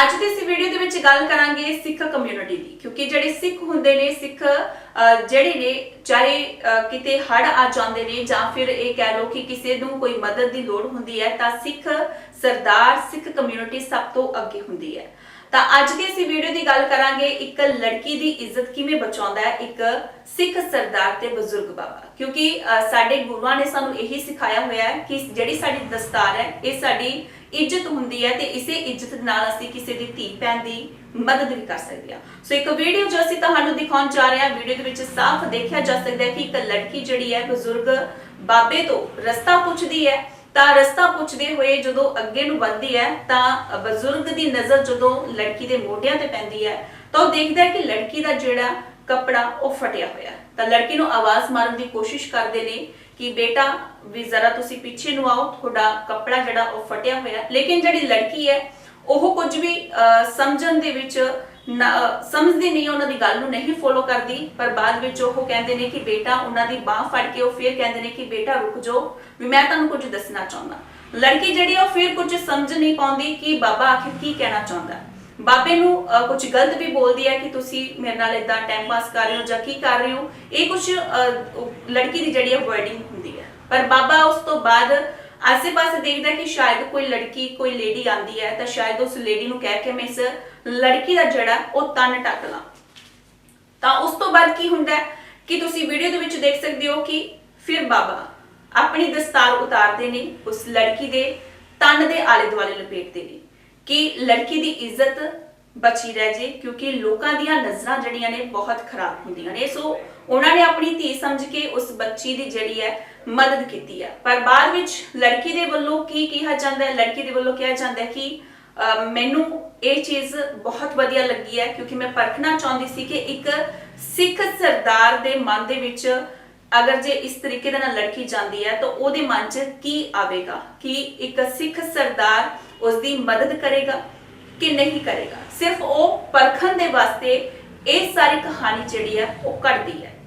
ਅੱਜ ਦੀ ਇਸ ਵੀਡੀਓ ਦੇ ਵਿੱਚ ਗੱਲ ਕਰਾਂਗੇ ਸਿੱਖ ਕਮਿਊਨਿਟੀ ਦੀ, ਕਿਉਂਕਿ ਜਿਹੜੇ ਸਿੱਖ ਹੁੰਦੇ ਨੇ, ਸਿੱਖ ਜਿਹੜੇ ਨੇ, ਚਾਹੇ ਕਿਤੇ ਹੜ ਆ ਜਾਂਦੇ ਨੇ ਜਾਂ ਫਿਰ ਇਹ ਕਹਿ ਲਓ ਕਿ ਕਿਸੇ ਨੂੰ ਕੋਈ ਮਦਦ ਦੀ ਲੋੜ ਹੁੰਦੀ ਹੈ, ਤਾਂ ਸਿੱਖ ਸਰਦਾਰ, ਸਿੱਖ ਕਮਿਊਨਿਟੀ ਸਭ ਤੋਂ ਅੱਗੇ ਹੁੰਦੀ ਹੈ। ਤਾਂ ਅੱਜ ਦੀ ਅਸੀਂ ਵੀਡੀਓ ਦੀ ਗੱਲ ਕਰਾਂਗੇ, ਇੱਕ ਲੜਕੀ ਦੀ ਇੱਜ਼ਤ ਕਿਵੇਂ ਬਚਾਉਂਦਾ ਹੈ, ਇੱਕ ਸਿੱਖ ਸਰਦਾਰ ਤੇ ਬਜ਼ੁਰਗ ਬਾਬਾ। ਕਿਉਂਕਿ ਸਾਡੇ ਗੁਰੂਆਂ ਨੇ ਸਾਨੂੰ ਇਹੀ ਸਿਖਾਇਆ ਹੋਇਆ ਹੈ ਕਿ ਜਿਹੜੀ ਸਾਡੀ ਦਸਤਾਰ ਹੈ, ਇਹ ਸਾਡੀ ਇੱਜ਼ਤ ਹੁੰਦੀ ਹੈ ਤੇ ਇਸੇ ਇੱਜ਼ਤ ਨਾਲ ਅਸੀਂ ਕਿਸੇ ਦੀ ਧੀ ਭੈਣ ਦੀ ਮਦਦ ਵੀ ਕਰ ਸਕਦੇ ਹਾਂ। ਸੋ ਇੱਕ ਵੀਡੀਓ ਜੋ ਅਸੀਂ ਤੁਹਾਨੂੰ ਦਿਖਾਉਣ ਜਾ ਰਹੇ ਹਾਂ ਵੀਡੀਓ ਦੇ ਵਿੱਚ ਸਾਫ਼ ਦੇਖਿਆ ਜਾ ਸਕਦਾ ਹੈ ਕਿ ਇੱਕ ਲੜਕੀ ਜਿਹੜੀ ਹੈ, ਬਜ਼ੁਰਗ ਬਾਬੇ ਤੋਂ ਰਸਤਾ ਪੁੱਛਦੀ ਹੈ। ਤਾਂ ਰਸਤਾ ਪੁੱਛਦੇ ਹੋਏ ਜਦੋਂ ਅੱਗੇ ਨੂੰ ਵੱਧਦੀ ਹੈ, ਤਾਂ ਬਜ਼ੁਰਗ ਦੀ ਨਜ਼ਰ ਜਦੋਂ ਲੜਕੀ ਦੇ ਮੋਢਿਆਂ ਤੇ ਪੈਂਦੀ ਹੈ, ਤਾਂ ਉਹ ਦੇਖਦਾ ਹੈ ਕਿ ਲੜਕੀ ਦਾ ਜਿਹੜਾ ਕੱਪੜਾ ਉਹ ਫਟਿਆ ਹੋਇਆ ਤਾਂ ਲੜਕੀ ਨੂੰ ਆਵਾਜ਼ ਮਾਰਨ ਦੀ ਕੋਸ਼ਿਸ਼ ਕਰਦੇ ਨੇ ਕਿ ਬੇਟਾ, ਵੀ ਜ਼ਰਾ ਤੁਸੀਂ ਪਿੱਛੇ ਨੂੰ ਆਓ, ਤੁਹਾਡਾ ਕੱਪੜਾ ਜਿਹੜਾ ਉਹ ਫਟਿਆ ਹੋਇਆ। ਲੇਕਿਨ ਜਿਹੜੀ ਲੜਕੀ ਹੈ, ਉਹ ਕੁਝ ਵੀ ਸਮਝਣ ਦੇ ਵਿੱਚ ਸਮਝਦੀ ਨਹੀਂ, ਉਹਨਾਂ ਦੀ ਗੱਲ ਨੂੰ ਨਹੀਂ ਫੋਲੋ ਕਰਦੀ। ਪਰ ਬਾਅਦ ਵਿੱਚ ਉਹ ਕਹਿੰਦੇ ਨੇ ਕਿ ਬੇਟਾ, ਉਹਨਾਂ ਦੀ ਬਾਹ ਫੜ ਕੇ ਉਹ ਫਿਰ ਕਹਿੰਦੇ ਨੇ ਕਿ ਬੇਟਾ, ਰੁਕ ਜਾਓ। ਵੀ ਮੈਂ ਤੁਹਾਨੂੰ ਕੁਝ ਦੱਸਣਾ ਚਾਹੁੰਦਾ। ਲੜਕੀ ਜਿਹੜੀ ਆ, ਉਹ ਫਿਰ ਕੁਝ ਸਮਝ ਨਹੀਂ ਪਾਉਂਦੀ ਕਿ ਬਾਬਾ ਆਖਿਰ ਕੀ ਕਹਿਣਾ ਚਾਹੁੰਦਾ। ਬਾਬੇ ਨੂੰ ਅਹ, ਕੁਝ ਗਲਤ ਵੀ ਬੋਲਦੀ ਹੈ ਕਿ ਤੁਸੀਂ ਮੇਰੇ ਨਾਲ ਇਦਾਂ ਟਾਈਮ ਪਾਸ ਕਰ ਰਹੇ ਹੋ ਜਾਂ ਕੀ ਕਰ ਰਹੇ ਹੋ ਇਹ ਕੁਝ ਲੜਕੀ ਦੀ ਜਿਹੜੀ ਹੈ ਵਰਡਿੰਗ ਹੁੰਦੀ ਹੈ। ਪਰ ਬਾਬਾ ਉਸ ਤੋਂ ਬਾਅਦ ਆਸੇ-ਪਾਸੇ ਦੇਖਦਾ ਕਿ ਸ਼ਾਇਦ ਕੋਈ ਲੜਕੀ ਕੋਈ ਲੇਡੀ ਆਂਦੀ ਹੈ ਤਾਂ ਸ਼ਾਇਦ ਉਸ ਲੇਡੀ ਨੂੰ ਕਹਿ ਕੇ ਮੈਂ ਇਸ ਲੜਕੀ ਦਾ ਜਿਹੜਾ ਉਹ ਤਨ ਟੱਕ ਲਾਂ। ਤਾਂ ਉਸ ਤੋਂ ਬਾਅਦ ਕੀ ਹੁੰਦਾ ਕਿ ਤੁਸੀਂ ਵੀਡੀਓ ਦੇ ਵਿੱਚ ਦੇਖ ਸਕਦੇ ਹੋ ਕਿ ਫਿਰ ਬਾਬਾ ਆਪਣੀ ਦਸਤਾਰ ਉਤਾਰਦੇ ਨੇ ਉਸ ਲੜਕੀ ਦੇ ਤਨ ਦੇ ਆਲੇ ਦੁਆਲੇ ਲਪੇਟਦੇ ਨੇ। ਕਿ ਲੜਕੀ ਦੀ ਇੱਜ਼ਤ ਬਚੀ ਰਹਿ ਜੇ, ਕਿਉਂਕਿ ਲੋਕਾਂ ਦੀਆਂ ਨਜ਼ਰਾਂ ਜਿਹੜੀਆਂ ਨੇ ਬਹੁਤ ਖਰਾਬ ਹੁੰਦੀਆਂ ਨੇ। ਸੋ ਉਹਨਾਂ ਨੇ ਆਪਣੀ ਧੀ ਸਮਝ ਕੇ ਉਸ ਬੱਚੀ ਦੀ ਜਿਹੜੀ ਹੈ, ਮਦਦ ਕੀਤੀ ਹੈ। ਪਰ ਬਾਅਦ ਵਿੱਚ ਲੜਕੀ ਦੇ ਵੱਲੋਂ ਕੀ ਕਿਹਾ ਜਾਂਦਾ ਹੈ? ਲੜਕੀ ਦੇ ਵੱਲੋਂ ਕਿਹਾ ਜਾਂਦਾ ਹੈ ਕਿ ਮੈਨੂੰ ਇਹ ਚੀਜ਼ ਬਹੁਤ ਵਧੀਆ ਲੱਗੀ ਹੈ, ਕਿਉਂਕਿ ਮੈਂ ਪਰਖਣਾ ਚਾਹੁੰਦੀ ਸੀ ਕਿ ਇੱਕ ਸਿੱਖ ਸਰਦਾਰ ਦੇ ਮਨ ਦੇ ਵਿੱਚ ਅਗਰ ਜੇ ਇਸ ਤਰੀਕੇ ਦੇ ਨਾਲ ਲੜਕੀ ਜਾਂਦੀ ਹੈ, ਤਾਂ ਉਹਦੇ ਮਨ 'ਚ ਕੀ ਆਵੇਗਾ? ਕਿ ਇੱਕ ਸਿੱਖ ਸਰਦਾਰ ਉਸ ਦੀ ਮਦਦ ਕਰੇਗਾ ਕਿ ਨਹੀਂ ਕਰੇਗਾ? ਸਿਰਫ ਉਹ ਪਰਖਣ ਦੇ ਵਾਸਤੇ ਇਹ ਸਾਰੀ ਕਹਾਣੀ ਜਿਹੜੀ ਹੈ, ਉਹ ਘੜਦੀ ਹੈ।